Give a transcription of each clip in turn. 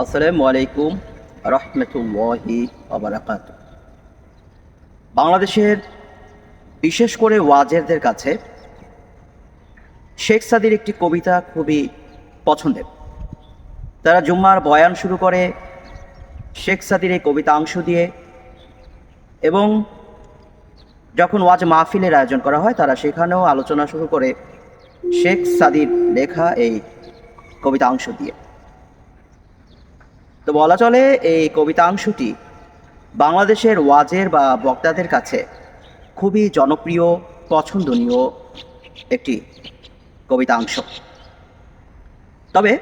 আসসালামু আলাইকুম রহমতুল্লাহি আবরাকাত বাংলাদেশের বিশেষ করে ওয়াজেরদের কাছে শেখ সাদির একটি কবিতা খুবই পছন্দের। তারা জুম্মার বয়ান শুরু করে শেখ সাদির এই কবিতাংশ দিয়ে এবং যখন ওয়াজ মাহফিলের আয়োজন করা হয়, তারা সেখানেও আলোচনা শুরু করে শেখ সাদির লেখা এই কবিতাংশ দিয়ে। তো বলা চলে এই কবিতাংশটি বাংলাদেশের ওয়াজের বা বক্তাদের কাছে খুবই জনপ্রিয়, পছন্দনীয় একটি কবিতাংশ। তবে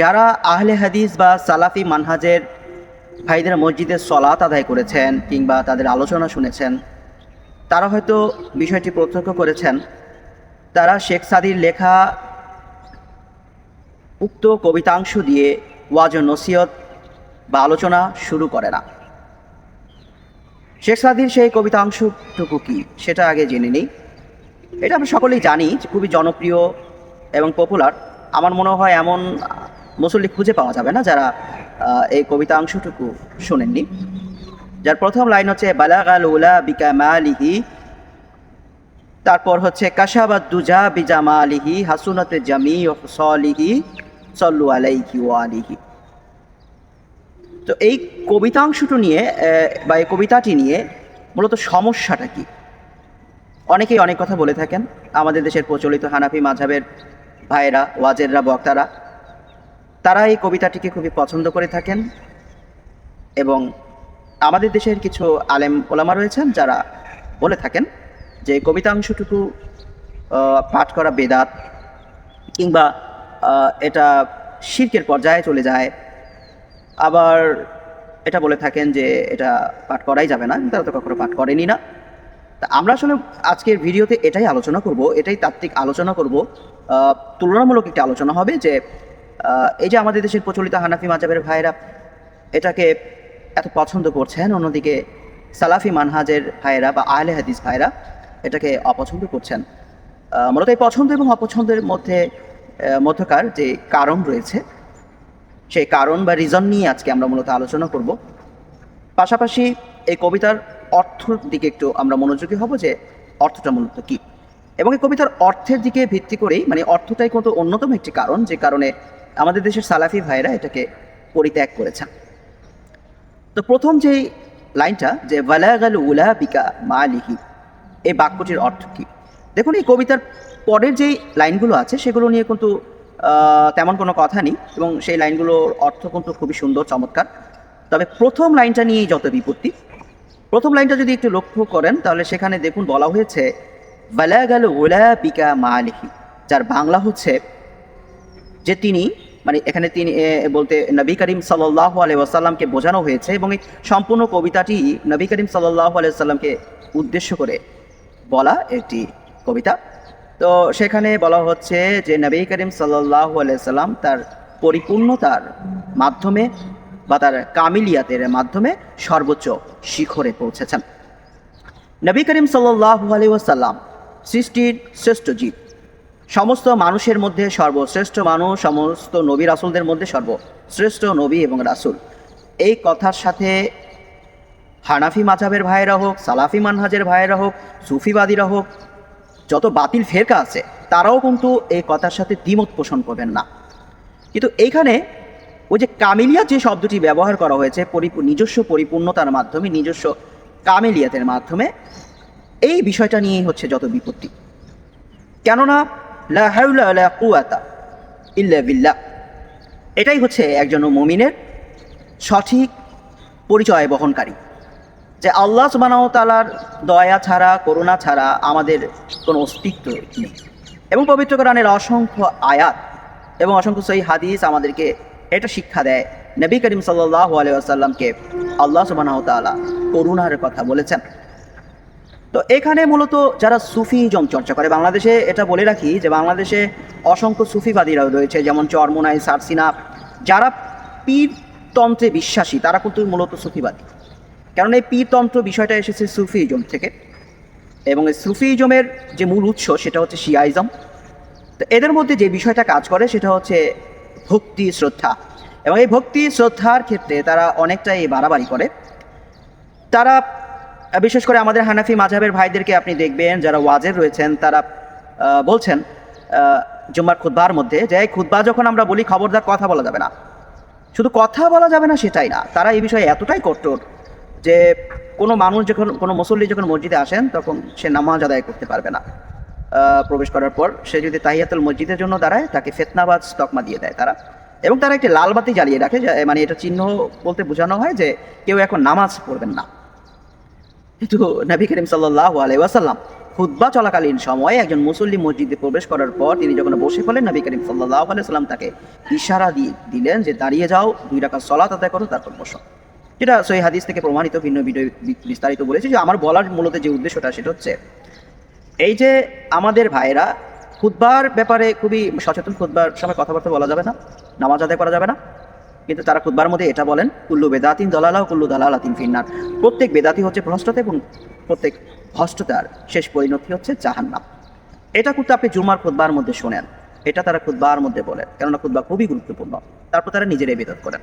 যারা আহলে হাদিস বা সালাফি মানহাজের ভাইদের মসজিদে সলাত আদায় করেছেন কিংবা তাদের আলোচনা শুনেছেন, তারা হয়তো বিষয়টি প্রত্যক্ষ করেছেন। তারা শেখ সাদির লেখা উক্ত কবিতাংশ দিয়ে ওয়াজ ও নসিহত বা আলোচনা শুরু করে না। শেখ সাদির সেই কবিতাংশটুকু কি, সেটা আগে জেনে নিই। এটা আমরা সকলেই জানি খুবই জনপ্রিয় এবং পপুলার আমার মনে হয় এমন মুসল্লি খুঁজে পাওয়া যাবে না যারা এই কবিতাংশটুকু শোনেননি। যার প্রথম লাইন হচ্ছে বালাগাল উলা বিকামালিহি তারপর হচ্ছে কাশাবাদ দুজা বিজামা আলিহি হাসুনতে জামি ও সলিহি সল্লু আলাইহি ও আলিহি। তো এই কবিতাংশটি নিয়ে বা এই কবিতাটি নিয়ে মূলত সমস্যাটা কি? অনেকেই অনেক কথা বলে থাকেন, আমাদের দেশের প্রচলিত হানাফি মাঝাবের ভাইয়েরা, ওয়াজেররা, বক্তারা, তারা এই কবিতাটিকে খুবই পছন্দ করে থাকেন এবং আমাদের দেশের কিছু আলেম ওলামা রয়েছেন যারা বলে থাকেন যে কবিতাংশটুকু পাঠ করা বেদাত কিংবা এটা শির্কের পর্যায়ে চলে যায়। আবার এটা বলে থাকেন যে এটা পাঠ করাই যাবে না, তারা তো কখনো পাঠ করেনি না। তা আমরা আসলে আজকের ভিডিওতে এটাই আলোচনা করব, এটাই তাত্ত্বিক আলোচনা করব। তুলনামূলক একটি আলোচনা হবে যে এই যে আমাদের দেশের প্রচলিত হানাফি মাজাবের ভাইরা এটাকে এত পছন্দ করছেন, অন্যদিকে সালাফি মানহাজের ভাইরা বা আহলে হাদিস ভাইরা এটাকে অপছন্দ করছেন। মূলত এই পছন্দ এবং অপছন্দের মধ্যে মধ্যকার যে কারণ রয়েছে, সেই কারণ বা রিজন নিয়ে আজকে আমরা মূলত আলোচনা করব। পাশাপাশি এই কবিতার অর্থর দিকে একটু আমরা মনোযোগী হব যে অর্থটা মূলত কি। এবং এই কবিতার অর্থের দিকে ভিত্তি করেই মানে অর্থটাই কিন্তু অন্যতম একটি কারণ, যে কারণে আমাদের দেশের সালাফি ভাইরা এটাকে পরিত্যাগ করেছেন। তো প্রথম যে লাইনটা, যে ওয়ালাগাল উলা বিকা মা লিহি এই বাক্যটির অর্থ কি? দেখুন, এই কবিতার পরের যেই লাইনগুলো আছে, সেগুলো নিয়ে কিন্তু তেমন কোনো কথা নেই এবং সেই লাইনগুলোর অর্থ কিন্তু খুবই সুন্দর, চমৎকার। তবে প্রথম লাইনটা নিয়েই যত বিপত্তি। প্রথম লাইনটা যদি একটু লক্ষ্য করেন, তাহলে সেখানে দেখুন বলা হয়েছে ওয়ালাগাল উলা বিকা মা লিহি যার বাংলা হচ্ছে যে তিনি মানে এখানে তিনি বলতে নবী করিম সাল্লাহ আলাই ওয়াসাল্লামকে বোঝানো হয়েছে এবং এই সম্পূর্ণ কবিতাটি নবী করিম সাল্লাহ আলাইসাল্লামকে উদ্দেশ্য করে বলা একটি কবিতা। তো সেখানে বলা হচ্ছে যে নবী করিম সাল্লাহ আলাইসাল্লাম তার পরিপূর্ণতার মাধ্যমে বা তার কামিলিয়াতের মাধ্যমে সর্বোচ্চ শিখরে পৌঁছেছেন। নবী করিম সাল্লাহ আলি সৃষ্টির শ্রেষ্ঠ জীব। সমস্ত মানুষের মধ্যে সর্বশ্রেষ্ঠ মানুষ, সমস্ত নবী রাসুলদের মধ্যে সর্বশ্রেষ্ঠ নবী এবং রাসুল। এই কথার সাথে হানাফি মাঝাবের ভাইয়েরা হোক, সালাফি মানহাজের ভাইয়েরা হোক সুফিবাদীরা হোক যত বাতিল ফেরকা আছে, তারাও কিন্তু এই কথার সাথে দ্বিমত পোষণ করবেন না। কিন্তু এইখানে ওই যে কামিলিয়াত যে শব্দটি ব্যবহার করা হয়েছে নিজস্ব পরিপূর্ণতার মাধ্যমে, নিজস্ব কামিলিয়াতের মাধ্যমে, এই বিষয়টা নিয়েই হচ্ছে যত বিপত্তি। কেননা ইল্লা এটাই হচ্ছে একজন মুমিনের সঠিক পরিচয় বহনকারী। যে আল্লাহ সুবহানাহু তালার দয়া ছাড়া, করুণা ছাড়া আমাদের কোনো অস্তিত্ব নেই। এবং পবিত্র কোরআনের অসংখ্য আয়াত এবং অসংখ্য সহি হাদিস আমাদেরকে এটা শিক্ষা দেয়। নবী করিম সাল্লাহ আলিয়াসাল্লামকে আল্লাহ সুবহানাহু তাআলা করুণার কথা বলেছেন। তো এখানে মূলত যারা সুফিজম চর্চা করে, বাংলাদেশে এটা বলে রাখি যে বাংলাদেশে অসংখ্য সুফিবাদীরাও রয়েছে, যেমন চরমোনাই, সারসিনা, যারা পীরতন্ত্রে বিশ্বাসী, তারা কিন্তু মূলত সুফিবাদী। কারণ এই পীরতন্ত্র বিষয়টা এসেছে সুফিজম থেকে। এবং এই সুফিজমের যে মূল উৎস সেটা হচ্ছে শিয়াইজম। তো এদের মধ্যে যে বিষয়টা কাজ করে সেটা হচ্ছে ভক্তি, শ্রদ্ধা। এবং এই ভক্তি, শ্রদ্ধার ক্ষেত্রে তারা অনেকটাই বাড়াবাড়ি করে। তারা বিশেষ করে আমাদের হানাফি মাঝাবের ভাইদেরকে আপনি দেখবেন যারা ওয়াজের রয়েছেন, তারা বলছেন জুম্মার খুদ্বার মধ্যে যে, এই খুদ্বা যখন আমরা বলি খবরদার কথা বলা যাবে না। শুধু কথা বলা যাবে না সেটাই না, তারা এই বিষয়ে এতটাই কট্টর যে কোনো মানুষ যখন, কোনো মুসল্লি যখন মসজিদে আসেন, তখন সে নামাজ আদায় করতে পারবে না। প্রবেশ করার পর সে যদি তাহিয়াতুল মসজিদের জন্য দাঁড়ায়, তাকে ফেতনাবাজ তকমা দিয়ে দেয় তারা। এবং তারা একটি লাল বাতি জ্বালিয়ে রাখে মানে এটা চিহ্ন বলতে বোঝানো হয় যে কেউ এখন নামাজ পড়বেন না। কিন্তু নবী করিম সাল্লাহ আলাইসাল্লাম খুদ্া চলাকালীন সময়ে একজন মুসল্লি মসজিদে প্রবেশ করার পর তিনি যখন বসে পড়লেন, নবী করিম সাল্লাহ আলাইসাল্লাম তাকে ইশারা দিয়ে দিলেন যে দাঁড়িয়ে যাও, দুই টাকা সলাত আদায় করো, তারপর বসো। যেটা সই হাদিস থেকে প্রমাণিত, ভিন্ন ভিডিও বিস্তারিত বলেছে যে আমার বলার মূলত যে উদ্দেশ্যটা সেটা হচ্ছে, এই যে আমাদের ভাইরা খুদ্বার ব্যাপারে খুবই সচেতন খুদ্বার সময় কথাবার্তা বলা যাবে না, নামাজ আদায় করা যাবে না, কিন্তু তারা খুদ্বার মধ্যে এটা বলেন, কুল্লু বেদাতিন দলালা কুল্লু দালালাতিন ফিন্নার। প্রত্যেক বেদাতি হচ্ছে ভ্রষ্টতা এবং প্রত্যেক ভ্রষ্টতার শেষ পরিণতি হচ্ছে জাহান্নাম। এটা কিন্তু আপনি জুমার খুদ্বার মধ্যে শোনেন, এটা তারা খুদ্বার মধ্যে বলেন, কেননা খুদ্া খুবই গুরুত্বপূর্ণ, তারপর তারা নিজেরাই বেদত করেন।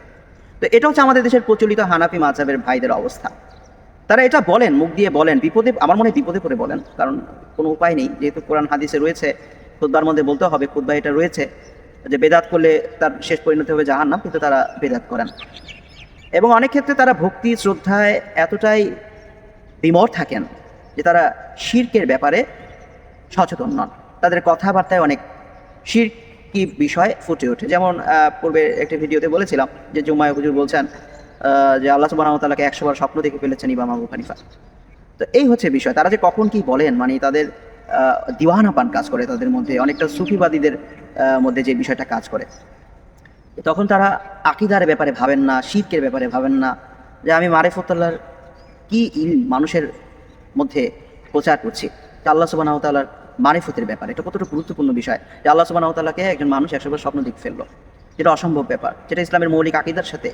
তো এটা হচ্ছে আমাদের দেশের প্রচলিত হানাফি মাঝাবের ভাইদের অবস্থা। তারা এটা বলেন, মুখ দিয়ে বলেন, বিপদে, আমার মনে বিপদে পড়ে বলেন, কারণ কোনো উপায় নেই। যেহেতু কোরআন, হাদিসে রয়েছে খুদ্বার মধ্যে বলতে হবে খুদ্া এটা রয়েছে, যে বেদাত করলে তার শেষ পরিণতি হবে জাহান্নাম, কিন্তু তারা বেদাত করেন। এবং অনেক ক্ষেত্রে তারা ভক্তি, শ্রদ্ধায় এতটাই বিমর থাকেন যে তারা শির্কের ব্যাপারে সচেতন নন। তাদের কথাবার্তায় অনেক শির কি বিষয় ফুটে ওঠে? যেমন পূর্বে একটি ভিডিওতে বলেছিলাম যে জুমায় হুজুর বলছেন যে আল্লাহ সুবাহতালাকে একশো স্বপ্ন দেখে ফেলেছেন ইমাম আবু হানিফা। তো এই হচ্ছে বিষয়। তারা যে কখন কি বলেন মানে তাদের দিওয়ানাপান কাজ করে তাদের মধ্যে, অনেকটা সুফিবাদীদের মধ্যে যে বিষয়টা কাজ করে। তখন তারা আকিদার ব্যাপারে ভাবেন না, শিরকের ব্যাপারে ভাবেন না, যে আমি মারেফতুল্লাহর কি ইল মানুষের মধ্যে প্রচার করছি। আল্লাহ সুবাহ তাল্লার মারিফতের ব্যাপার, এটা কতটা গুরুত্বপূর্ণ বিষয় যে আল্লাহ সুবাহ তাল্লাহকে একজন মানুষ একশোবার স্বপ্ন দিক ফেলল। যেটা অসম্ভব ব্যাপার, যেটা ইসলামের মৌলিক আকিদার সাথে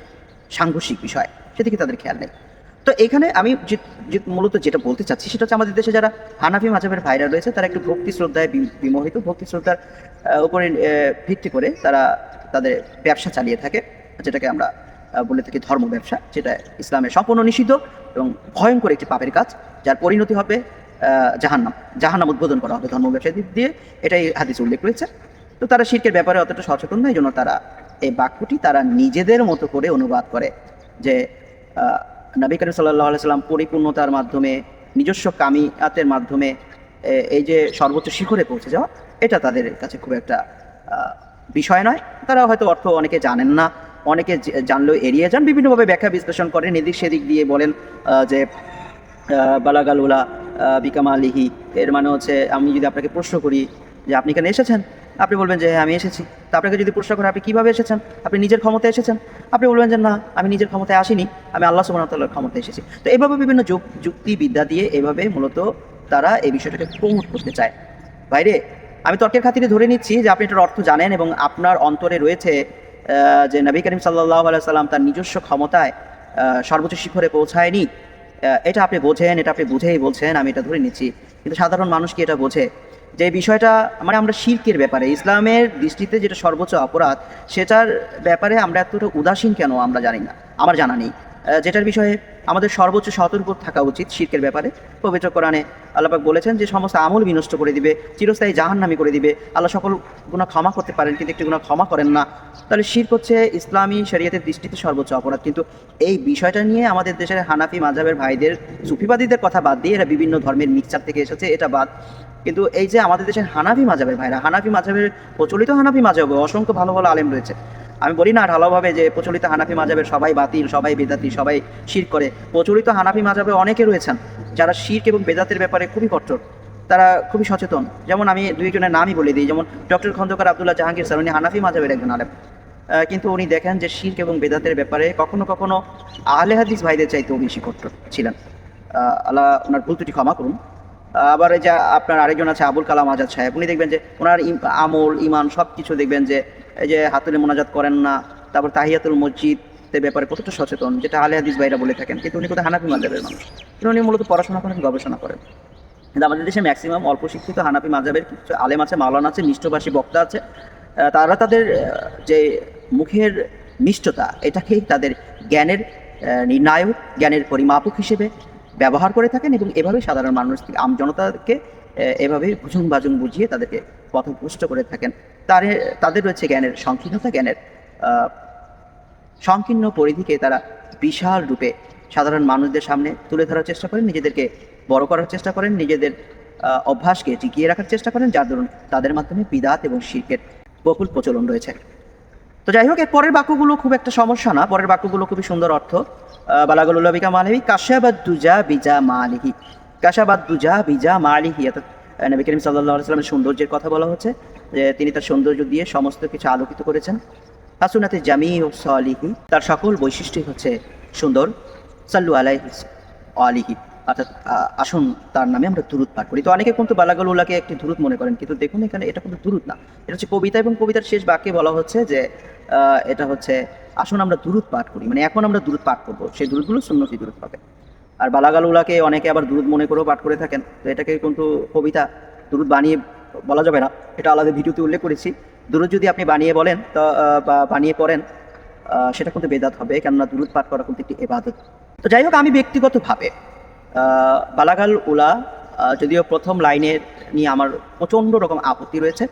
সাংঘর্ষিক বিষয়, সেদিকে তাদের খেয়াল নেই। তো এখানে আমি যে মূলত যেটা বলতে চাচ্ছি সেটা হচ্ছে আমাদের দেশে যারা হানাফি মাঝাবের ভাইরা রয়েছে, তারা একটু ভক্তি শ্রদ্ধায় বিমোহিত, ভক্তি শ্রদ্ধার উপরে ভিত্তি করে তারা তাদের ব্যবসা চালিয়ে থাকে, যেটাকে আমরা বলে থাকি ধর্ম ব্যবসা, যেটা ইসলামে সম্পূর্ণ নিষিদ্ধ এবং ভয়ঙ্কর একটি পাপের কাজ, যার পরিণতি হবে জাহান্নাম জাহান্নাম উদ্বোধন করা হবে ধর্ম ব্যবসায় দিক দিয়ে। এটাই হাদিস উল্লেখ রয়েছে। তো তারা শিল্পের ব্যাপারে অতটা সচেতন নয় জন্য তারা এই বাক্যটি তারা নিজেদের মতো করে অনুবাদ করে যে নবী করিম সাল্লাহ সাল্লাম পরিপূর্ণতার মাধ্যমে, নিজস্ব কামিয়াতের মাধ্যমে এই যে সর্বোচ্চ শিখরে পৌঁছে যাওয়া, এটা তাদের কাছে খুব একটা বিষয় নয়। তারা হয়তো অর্থ অনেকে জানেন না, অনেকে জানলেও এড়িয়ে যান। বিভিন্নভাবে ব্যাখ্যা বিশ্লেষণ করেন এদিক সেদিক দিয়ে বলেন যে বালাগালুলা বিকামা লিহি এর মানে হচ্ছে আমি যদি আপনাকে প্রশ্ন করি যে আপনি এখানে এসেছেন, আপনি বলবেন যে হ্যাঁ আমি এসেছি। তা আপনাকে যদি প্রশ্ন করেন, আপনি কীভাবে এসেছেন? আপনি নিজের ক্ষমতায় এসেছেন? আপনি বলবেন যে না, আমি নিজের ক্ষমতায় আসিনি, আমি আল্লাহ সুবাহতাল্লার ক্ষমতায় এসেছি। তো এইভাবে বিভিন্ন যুক- যুক্তি বিদ্যা দিয়ে এভাবে মূলত তারা এই বিষয়টাকে প্রমোট করতে চায়। বাইরে আমি তর্কের খাতিরে ধরে নিচ্ছি যে আপনি এটার অর্থ জানেন এবং আপনার অন্তরে রয়েছে যে নবী করিম সাল্লাহ সাল্লাম তার নিজস্ব ক্ষমতায় সর্বোচ্চ শিখরে পৌঁছায়নি। এটা আপনি বোঝেন, এটা আপনি বুঝেই বলছেন, আমি এটা ধরে নিচ্ছি। কিন্তু সাধারণ মানুষ কি এটা বোঝে? যে বিষয়টা মানে আমরা শিল্পের ব্যাপারে, ইসলামের দৃষ্টিতে যেটা সর্বোচ্চ অপরাধ, সেটার ব্যাপারে আমরা এতটা উদাসীন কেন আমরা জানি না, আমার জানা নেই। যেটার বিষয়ে আমাদের সর্বোচ্চ সতর্ক থাকা উচিত শির্কের ব্যাপারে। পবিত্র কোরআনে আল্লাপাক বলেছেন যে, সমস্ত আমল বিনষ্ট করে দিবে, চিরস্থায়ী জাহান্নামি করে দিবে। আল্লাহ সকল গুণা ক্ষমা করতে পারেন, কিন্তু একটি গুণা ক্ষমা করেন না। তাহলে শির্ক হচ্ছে ইসলামী শরীয়তের দৃষ্টিতে সর্বোচ্চ অপরাধ। কিন্তু এই বিষয়টা নিয়ে আমাদের দেশের হানাফি মাঝাবের ভাইদের, সুফিবাদীদের কথা বাদ দিয়ে এরা বিভিন্ন ধর্মের মিক্সচার থেকে এসেছে, এটা বাদ। কিন্তু এই যে আমাদের দেশের হানাফি মাঝাবের ভাইরা, হানাফি মাঝাবের প্রচলিত হানাফি মাঝাবে অসংখ্য ভালো ভালো আলেম রয়েছে। আমি বলি না ঢালাওভাবে যে প্রচলিত হানাফি মাঝাবের সবাই বাতিল, সবাই বেদাতি, সবাই শির করে। প্রচলিত হানাফি মাজাবে অনেকে রয়েছেন যারা শির্ক এবং বেদাতের ব্যাপারে খুবই কঠোর। তারা খুবই সচেতন। যেমন আমি দুইজনের নামই বলে দিই, যেমন ডক্টর খন্দকার আবদুল্লাহ জাহাঙ্গীর স্যার, উনি হানাফি মাঝাবের একজন আলেম। কিন্তু উনি দেখেন যে শির্ক এবং বেদাতের ব্যাপারে কখনো কখনো আহলে হাদিস ভাইদের চাইতেও বেশি কঠোর ছিলেন। আল্লাহ ওনার ভুল ত্রুটি ক্ষমা করুন। আবার এই যে আপনার আরেকজন আছে, আবুল কালাম আজাদ সাহেব, উনি দেখবেন যে ওনার আমল ইমান সব কিছু দেখবেন যে, এই যে হাতুলে মোনাজাত করেন না, তারপর তাহিয়াতুল মসজিদের ব্যাপারে কতটা সচেতন, যেটা আলে হাদিস ভাইরা বলে থাকেন, কিন্তু উনি কোথায় হানাফি মাজাবের মানুষ। কিন্তু উনি মূলত পড়াশোনা করেন, গবেষণা করেন। কিন্তু আমাদের দেশে ম্যাক্সিমাম অল্প শিক্ষিত হানাফি মাজাবের কিছু আলেম আছে, মাওলানা আছে মিষ্টভাষী বক্তা আছে। তারা তাদের যে মুখের মিষ্টতা, এটাকেই তাদের জ্ঞানের নির্ণায়ক, জ্ঞানের পরিমাপক হিসেবে ব্যবহার করে থাকেন এবং এভাবে সাধারণ মানুষ আম জনতাকে এভাবে ভুজুং বাজুং বুঝিয়ে তাদেরকে পথভ্রষ্ট করে থাকেন। তারে, তাদের রয়েছে জ্ঞানের সংকীর্ণতা, জ্ঞানের সংকীর্ণ পরিধিকে তারা বিশাল রূপে সাধারণ মানুষদের সামনে তুলে ধরার চেষ্টা করেন, নিজেদেরকে বড় করার চেষ্টা করেন, নিজেদের অভ্যাসকে টিকিয়ে রাখার চেষ্টা করেন, যার দরুন তাদের মাধ্যমে বিদাত এবং শিল্পের বহুল প্রচলন রয়েছে। তো যাই হোক, এর পরের বাক্যগুলো খুব একটা সমস্যা না, পরের বাক্যগুলো খুবই সুন্দর অর্থ। বালাগুল্লা বিকা মালিহি কাশাবাদ দুজা বিজা মালিহি কাশাবাদ দুজা বিজা মালিহি। অর্থাৎ নবী করিম সাল্লাহ সাল্লামের সৌন্দর্যের কথা বলা হচ্ছে, যে তিনি তার সৌন্দর্য দিয়ে সমস্ত কিছু আলোকিত করেছেন। হাসুনাতে জামি সালিহি, তার সকল বৈশিষ্ট্যই হচ্ছে সুন্দর। সাল্লু আলাই আলিহি, অর্থাৎ আসুন তার নামে আমরা দুরুদ পাঠ করি। তো অনেকে কিন্তু বালাগাল উল্লাহকে একটি দুরুদ মনে করেন, কিন্তু দেখুন এখানে এটা কিন্তু দুরুদ না। এটা হচ্ছে কবিতা এবং কবিতার শেষ বাক্যে বলা হচ্ছে যে এটা হচ্ছে, আসুন আমরা দুরুদ পাঠ করি। মানে এখন আমরা দুরুদ পাঠ করব, সেই দুরুদগুলো সুন্নতি দুরুদ পাবে। আর বালাগাল উল্লাহকে অনেকে আবার দুরুদ মনে করেও পাঠ করে থাকেন। তো এটাকে কিন্তু কবিতা দুরুদ বানিয়ে বলা যাবে না। এটা আলাদা ভিডিওতে উল্লেখ করেছি। দুরুদ যদি আপনি বানিয়ে বলেন, তো বা বানিয়ে পড়েন সেটা কিন্তু বেদাত হবে, কেননা দুরুদ পাঠ করা কিন্তু একটি এবাদত তো যাই হোক, আমি ব্যক্তিগতভাবে বালাগাল উলা যদিও প্রথম লাইনের নিয়ে আমার প্রচণ্ড রকম আপত্তি রয়েছে,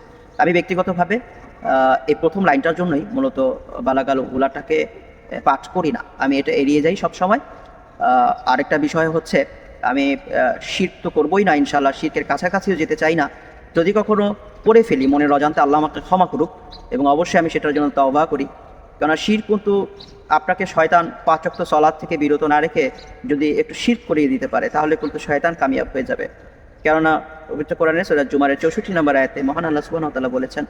আমি ব্যক্তিগতভাবে এই প্রথম লাইনটার জন্যই মূলত বালাগাল উলাটাকে পাঠ করি না। আমি এটা এড়িয়ে যাই সব সময় আরেকটা বিষয় হচ্ছে, আমি শীত তো করবোই না ইনশাল্লাহ শীতের কাছাকাছিও যেতে চাই না। যদি কখনো করে ফেলি, মনের অজান্তে আল্লাহ আমাকে ক্ষমা করুক এবং অবশ্যই আমি সেটার জন্য তওবা করি। কেননা শির কিন্তু আপনাকে শয়তান পাঁচক্ত সলাদ থেকে বিরত না রেখে যদি একটু শির করিয়ে দিতে পারে, তাহলে কিন্তু শয়তান কামিয়াব হয়ে যাবে। কেননা পবিত্র কোরআনে সোরা জুমারের চৌষট্টি নম্বর আয়াতে মহান আল্লাহ সুবাহ তাআলা বলেছেন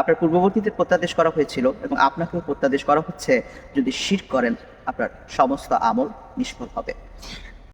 আপনার পূর্ববর্তীতে প্রত্যাদেশ করা হয়েছিল এবং আপনাকেও প্রত্যাদেশ করা হচ্ছে যদি শির করেন, আপনার সমস্ত আমল নিষ্ফল হবে।